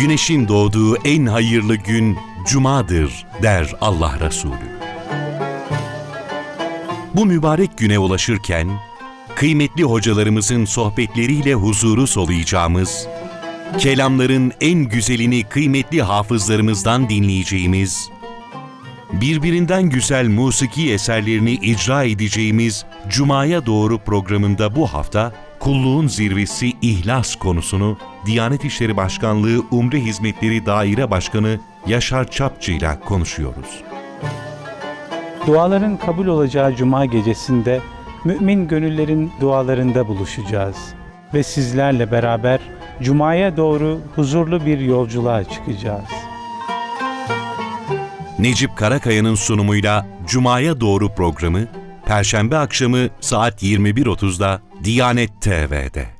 Güneşin doğduğu en hayırlı gün Cuma'dır der Allah Resulü. Bu mübarek güne ulaşırken, kıymetli hocalarımızın sohbetleriyle huzuru soluyacağımız, kelamların en güzelini kıymetli hafızlarımızdan dinleyeceğimiz, birbirinden güzel musiki eserlerini icra edeceğimiz Cuma'ya doğru programında bu hafta kulluğun zirvesi ihlas konusunu Diyanet İşleri Başkanlığı Umre Hizmetleri Daire Başkanı Yaşar Çapçı ile konuşuyoruz. Duaların kabul olacağı cuma gecesinde mümin gönüllerin dualarında buluşacağız ve sizlerle beraber cumaya doğru huzurlu bir yolculuğa çıkacağız. Necip Karakaya'nın sunumuyla Cuma'ya doğru programı Perşembe akşamı saat 21.30'da Diyanet TV'de.